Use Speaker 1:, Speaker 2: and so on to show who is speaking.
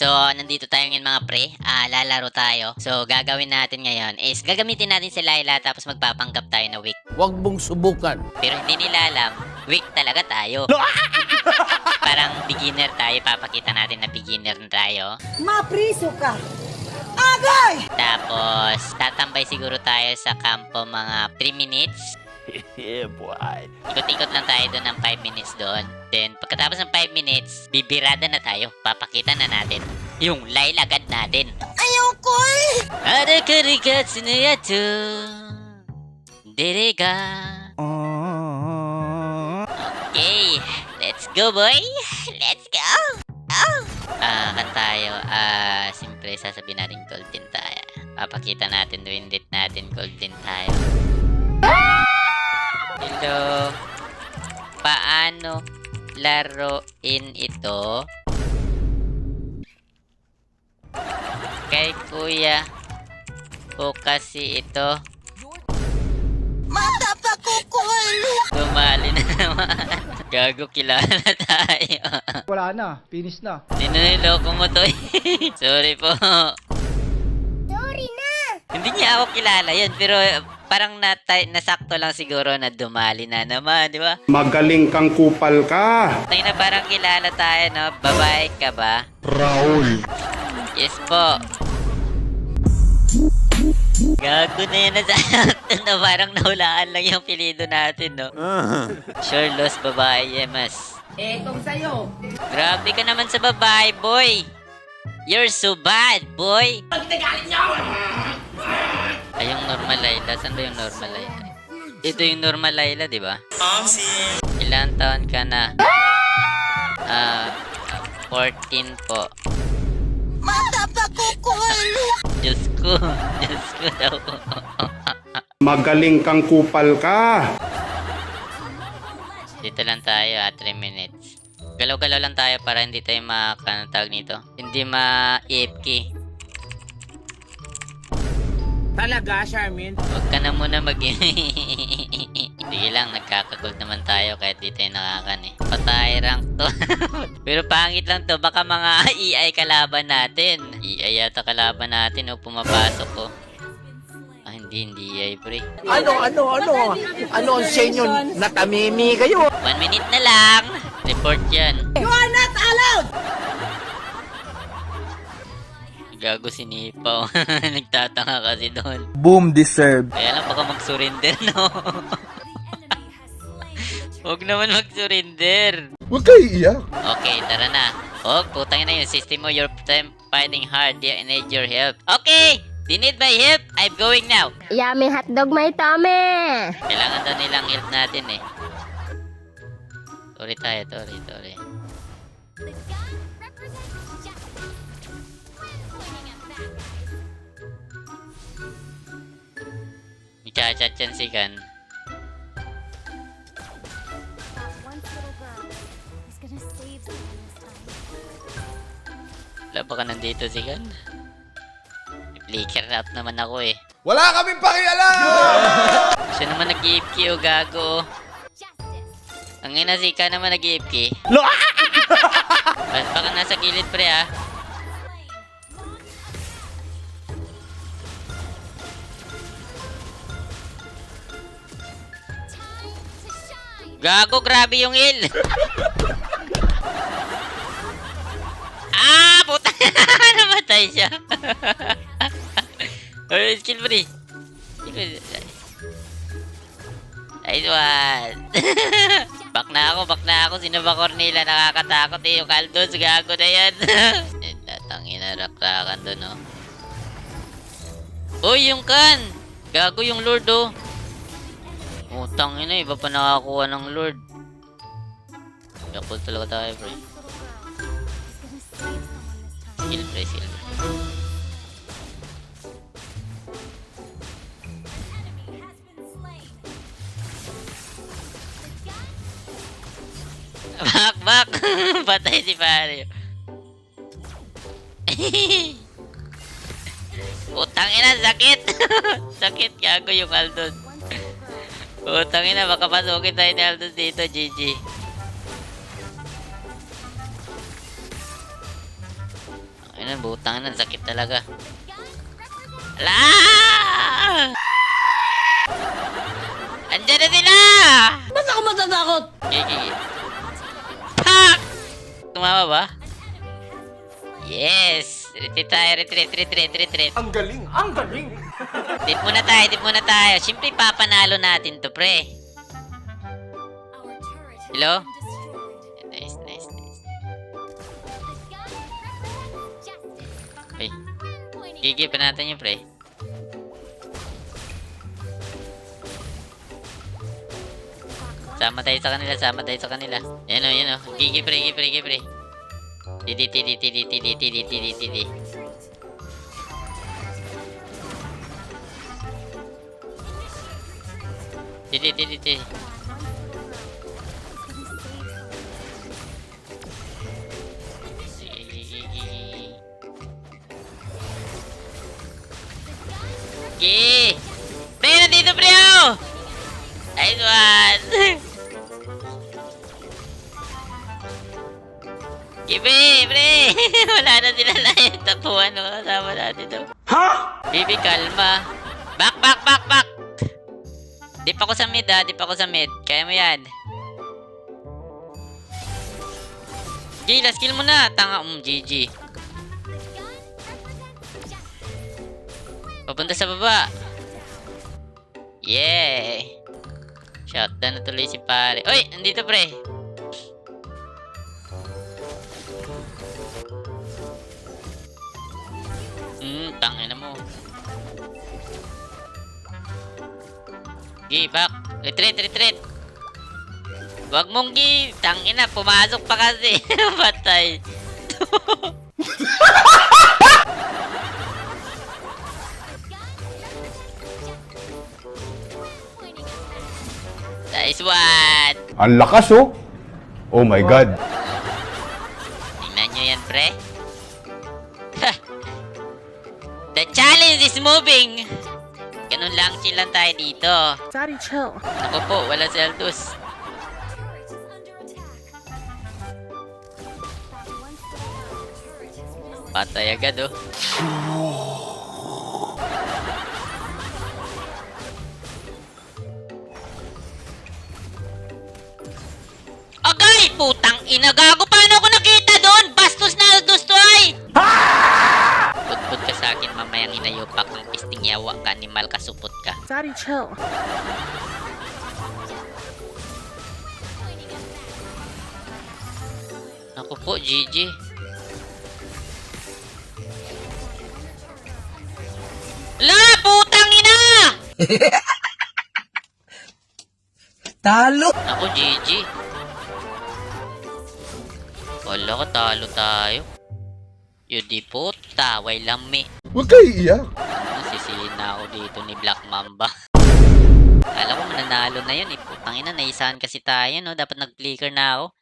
Speaker 1: So, nandito tayo ngayon mga pre. Ah, lalaro tayo. So, gagawin natin ngayon is gagamitin natin si Laila tapos magpapanggap tayo na weak.
Speaker 2: Huwag mong subukan.
Speaker 1: Pero hindi nila alam, weak talaga tayo. Parang beginner tayo. Papakita natin na beginner na tayo.
Speaker 3: Mapriso ka! Agay!
Speaker 1: Tapos, tatambay siguro tayo sa kampo mga 3 minutes.
Speaker 2: yeah, boy.
Speaker 1: Ikot-ikot lang tayo doon ng 5 minutes doon. Then, pagkatapos ng 5 minutes, bibirada na tayo. Papakita na natin yung lailagad natin.
Speaker 3: Ayoko eh!
Speaker 1: Ada karigat sinayato. Direga. Okay, let's go boy. Let's go. Oh. Ah, kan tayo. Ah, siyempre sasabihin natin golden tayo. Papakita natin, duwindit natin golden tayo. Hello. Paano laruin ito? Kay kuya ko kasi ito.
Speaker 3: Mata pa kukuhalo!
Speaker 1: Dumali na naman. Gago, kilala tayo.
Speaker 4: Wala na, finish na.
Speaker 1: Sino niloko mo to? Sorry po.
Speaker 3: Sorry na!
Speaker 1: Hindi niya ako kilala yun, pero parang natay, nasakto lang siguro na dumali na naman, di ba?
Speaker 5: Magaling kang kupal ka.
Speaker 1: Tayo na parang kilala tayo, no? Babae ka ba?
Speaker 5: Raul.
Speaker 1: Yes po. Gago na yan na sa na parang nahulaan lang yung pilido natin, no? Sure, lost babae, Yemas.
Speaker 3: Eh, kung sa'yo.
Speaker 1: Grabe ka naman sa babae, boy. You're so bad, boy. Ay, yung normal Layla. Saan ba yung normal Layla? Ito yung normal Layla, di ba? Ilan taon ka na? Ah, 14 po.
Speaker 3: Mata pa kukuhalo!
Speaker 1: Diyos ko. Diyos ko daw.
Speaker 5: Magaling kang kupal ka.
Speaker 1: Dito lang tayo at 3 minutes. Galaw-galaw lang tayo para hindi tayo makanatag nito. Hindi ma-AFK.
Speaker 2: Talaga, Charmin?
Speaker 1: Huwag ka na muna mag Sige lang, nagkakagold naman tayo kahit di tayo nakakan eh. Patay rank to. Pero pangit lang to, baka mga EI kalaban natin. EI yata kalaban natin o pumapasok ko. Ah, hindi, hindi EI pre.
Speaker 2: Ano, ano, ano? Ano ang sa inyo? Natamimi kayo?
Speaker 1: One minute na lang! Report yan. Gago si Nipa. oh. Nagtatanga kasi doon.
Speaker 4: Boom deserved.
Speaker 1: Kaya lang baka mag-surrender, no? Huwag naman mag-surrender.
Speaker 5: Huwag kayo iiyak.
Speaker 1: Okay, tara na. Oh, putang na yun. System mo, you're time fighting hard. Yeah, I need your help. Okay! They need my help. I'm going now.
Speaker 6: Yummy hotdog may tome!
Speaker 1: Kailangan daw nilang help natin eh. Sorry tayo, sorry, sorry. May chat yan si Kan. Wala ba ka nandito si Kan? Flicker up naman ako eh.
Speaker 2: Wala kaming pakialam!
Speaker 1: Siya naman nag-AFK o gago. oh. Ang ina si Kan naman nag-AFK. Bas baka nasa gilid pre ah. Gago, grabe yung heal. ah, puta. Namatay siya. Ay, skill pre. Nice one. back na ako, back na ako. Sino ba Cornelia? Nakakatakot eh. Yung Caldos, gago na yan. Tangin na rakrakan doon, oh. Uy, yung kan! Gago yung Lord, oh. Utang ina, iba pa nakakuha ng Lord. Yakul talaga tayo, pre. Skill, pre, skill. Back, back! Patay si pare. Utang ina, sakit! sakit, gago yung Aldon. Utang ina, baka pasukin tayo ni Aldon dito, GG. Ano, butang na, sakit talaga. Ala! Andiyan na sila!
Speaker 3: Ba't ako matatakot?
Speaker 1: Pak! Tumama ba? Yes! Retreat tayo, retreat, retreat, retreat. Ang galing, ang galing! dip muna tayo, dip muna tayo. Siyempre, papanalo natin to, pre. Hello? Nice, nice, nice. Ay, gigi pa natin yung pre. Sama tayo sa kanila, sama tayo sa kanila. Yan o, yan o. Gigi pre, gigi pre, gigi pre. Tidi, tidi, tidi, tidi, tidi, tidi, tidi. Tidi, tidi, tidi. Sige, sige, sige. Gi! Pre, nandito pre ako! Nice one! Gibe, pre! Wala na sila na yung tapuan ng kasama natin to. Ha? Bibi, kalma. Back, back, back, back! Di pa ako sa mid ha, di pa ako sa mid. Kaya mo yan. G, last kill mo na. Tanga, um, GG. Papunta sa baba. Yeah! Shotdown na tuloy si pare. Oy! Nandito pre! Gi, back. Retreat, retreat. Wag mong gi. Tangin na, pumasok pa kasi. Patay. Nice one!
Speaker 5: Ang lakas oh. Oh my God.
Speaker 1: Tingnan nyo yan, pre. The challenge is moving! Lang, chill lang tayo dito.
Speaker 6: Sorry, chill.
Speaker 1: Ako po, wala si Aldous. Patay agad, oh. Agay! Putang ina! Gago! Paano ako inayopak ng pisting yawa ka, animal ka, supot ka.
Speaker 6: Sorry, chill.
Speaker 1: Ako po, GG. La! Putang ina!
Speaker 3: Talo!
Speaker 1: Ako, GG. Wala ka, talo tayo. Yudi puta, way lami.
Speaker 5: Huwag kayo iiyak.
Speaker 1: Nasisihin na ako dito ni Black Mamba. Kala ko mananalo na yun eh. Putang ina, naisahan kasi tayo no. Dapat nag-flicker na ako.